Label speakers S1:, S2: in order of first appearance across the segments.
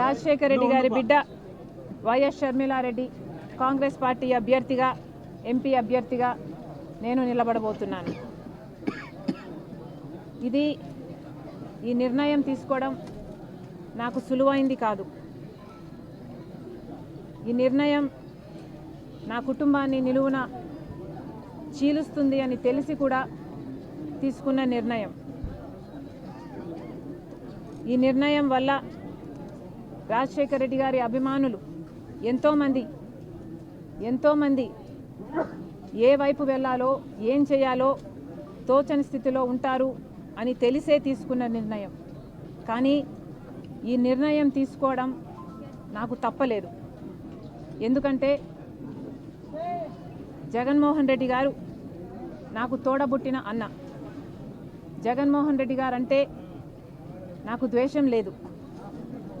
S1: రాజశేఖర రెడ్డి గారి బిడ్డ YS Sharmila Reddy Congress party అభ్యర్థిగా ఎంపీ అభ్యర్థిగా నేను నిలబడబోతున్నాను. ఇది ఈ నిర్ణయం తీసుకోవడం నాకు సులువైంది కాదు. ఈ నిర్ణయం నా కుటుంబాన్ని నిలువున చీలుస్తుంది అని తెలిసి కూడా తీసుకున్న నిర్ణయం. ఈ నిర్ణయం వల్ల రాజశేఖర రెడ్డి గారి అభిమానులు ఎంతోమంది ఎంతోమంది ఏ వైపు వెళ్ళాలో ఏం చేయాలో తోచని స్థితిలో ఉంటారు అని తెలిసే తీసుకున్న నిర్ణయం. కానీ ఈ నిర్ణయం తీసుకోవడం నాకు తప్పలేదు. ఎందుకంటే జగన్మోహన్ రెడ్డి గారు నాకు తోడబుట్టిన అన్న. జగన్మోహన్ రెడ్డి గారంటే నాకు ద్వేషం లేదు.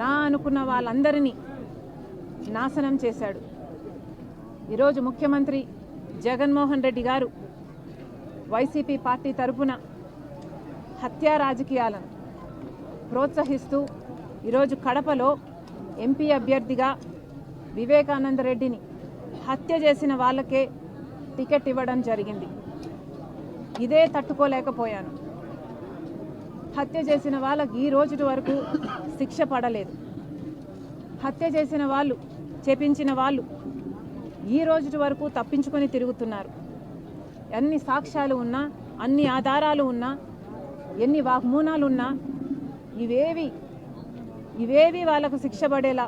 S1: నా అనుకున్న వాళ్ళందరినీ నాశనం చేశాడు. ఈరోజు ముఖ్యమంత్రి జగన్మోహన్ రెడ్డి గారు వైసీపీ పార్టీ తరపున హత్యా రాజకీయాలను ప్రోత్సహిస్తూ ఈరోజు కడపలో ఎంపీ అభ్యర్థిగా వివేకానంద రెడ్డిని హత్య చేసిన వాళ్ళకే టికెట్ ఇవ్వడం జరిగింది. ఇదే తట్టుకోలేకపోయాను. హత్య చేసిన వాళ్ళకి ఈ రోజు వరకు శిక్ష పడలేదు. హత్య చేసిన వాళ్ళు చేపించిన వాళ్ళు ఈ రోజు వరకు తప్పించుకొని తిరుగుతున్నారు. ఎన్ని సాక్ష్యాలు ఉన్నా అన్ని ఆధారాలు ఉన్నా ఎన్ని వాగ్మూనాలు ఉన్నా ఇవేవి ఇవేవి వాళ్ళకు శిక్ష పడేలా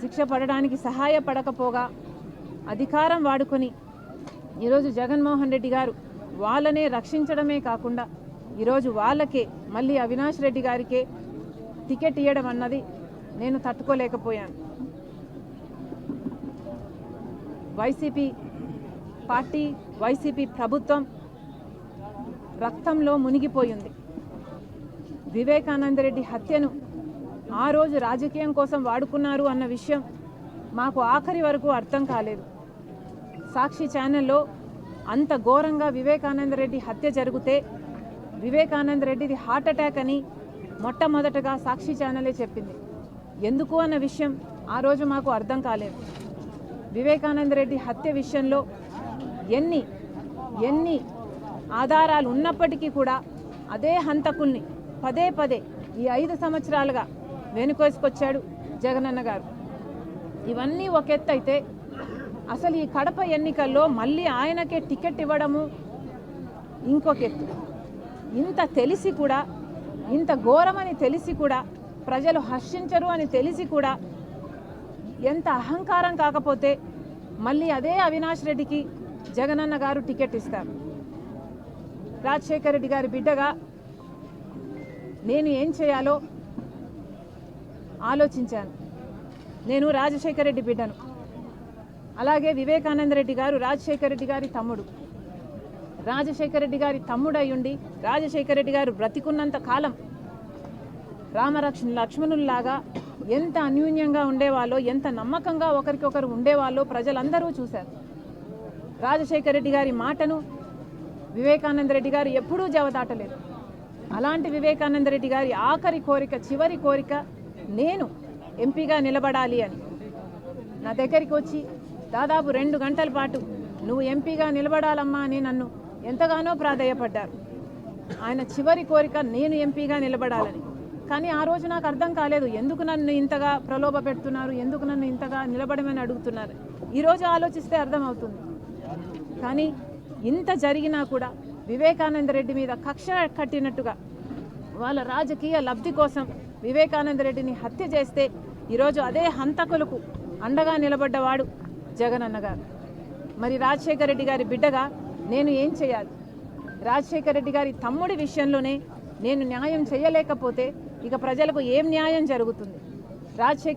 S1: శిక్ష పడడానికి సహాయపడకపోగా అధికారం వాడుకొని ఈరోజు జగన్మోహన్ రెడ్డి గారు వాళ్ళనే రక్షించడమే కాకుండా ఈరోజు వాళ్ళకే మళ్ళీ అవినాష్ రెడ్డి గారికే టికెట్ ఇవ్వడం అన్నది నేను తట్టుకోలేకపోయాను. వైసీపీ పార్టీ వైసీపీ ప్రభుత్వం రక్తంలో మునిగిపోయింది. వివేకానంద రెడ్డి హత్యను ఆ రోజు రాజకీయం కోసం వాడుకున్నారు అన్న విషయం మాకు ఆఖరి వరకు అర్థం కాలేదు. సాక్షి ఛానల్లో అంత ఘోరంగా వివేకానంద రెడ్డి హత్య జరిగితే వివేకానంద రెడ్డిది హార్ట్ అటాక్ అని మొట్టమొదటగా సాక్షి ఛానలే చెప్పింది. ఎందుకు అన్న విషయం ఆ రోజు మాకు అర్థం కాలేదు. వివేకానంద రెడ్డి హత్య విషయంలో ఎన్ని ఎన్ని ఆధారాలు ఉన్నప్పటికీ కూడా అదే హంతకుల్ని పదే పదే ఈ ఐదు సంవత్సరాలుగా వెనుకోసుకొచ్చాడు జగనన్న గారు. ఇవన్నీ ఒక ఎత్తు అయితే అసలు ఈ కడప ఎన్నికల్లో మళ్ళీ ఆయనకే టికెట్ ఇవ్వడము ఇంకొక ఎత్తు. ఇంత తెలిసి కూడా ఇంత ఘోరమని తెలిసి కూడా ప్రజలు హర్షించరు అని తెలిసి కూడా ఎంత అహంకారం కాకపోతే మళ్ళీ అదే అవినాష్ రెడ్డికి జగనన్న గారు టికెట్ ఇస్తారు. రాజశేఖర రెడ్డి గారి బిడ్డగా నేను ఏం చేయాలో ఆలోచించాను. నేను రాజశేఖర రెడ్డి బిడ్డను. అలాగే వివేకానంద రెడ్డి గారు రాజశేఖర రెడ్డి గారి తమ్ముడు. రాజశేఖర రెడ్డి గారి తమ్ముడై ఉండి రాజశేఖర రెడ్డి గారు బ్రతికున్నంత కాలం రామరక్ష లక్ష్మణుల్లాగా ఎంత అన్యూన్యంగా ఉండేవాళ్ళో ఎంత నమ్మకంగా ఒకరికొకరు ఉండేవాళ్ళో ప్రజలందరూ చూశారు. రాజశేఖర రెడ్డి గారి మాటను వివేకానంద రెడ్డి గారు ఎప్పుడూ జవదాటలేదు. అలాంటి వివేకానంద రెడ్డి గారి ఆఖరి కోరిక చివరి కోరిక నేను ఎంపీగా నిలబడాలి అని. నా దగ్గరికి వచ్చి దాదాపు రెండు గంటల పాటు నువ్వు ఎంపీగా నిలబడాలమ్మా అని నన్ను ఎంతగానో ప్రాధేయపడ్డారు. ఆయన చివరి కోరిక నేను ఎంపీగా నిలబడాలని. కానీ ఆ రోజు నాకు అర్థం కాలేదు ఎందుకు నన్ను ఇంతగా ప్రలోభ పెడుతున్నారు ఎందుకు నన్ను ఇంతగా నిలబడమని అడుగుతున్నారు. ఈరోజు ఆలోచిస్తే అర్థమవుతుంది. కానీ ఇంత జరిగినా కూడా వివేకానంద రెడ్డి మీద కక్ష కట్టినట్టుగా వాళ్ళ రాజకీయ లబ్ధి కోసం వివేకానంద రెడ్డిని హత్య చేస్తే ఈరోజు అదే హంతకులకు అండగా నిలబడ్డవాడు జగనన్న గారు. మరి రాజశేఖర రెడ్డి గారి బిడ్డగా నేను ఏం చేయాలి? రాజశేఖర రెడ్డి గారి తమ్ముడి విషయంలోనే నేను న్యాయం చేయలేకపోతే ఇక ప్రజలకు ఏం న్యాయం జరుగుతుంది? రాజశేఖర్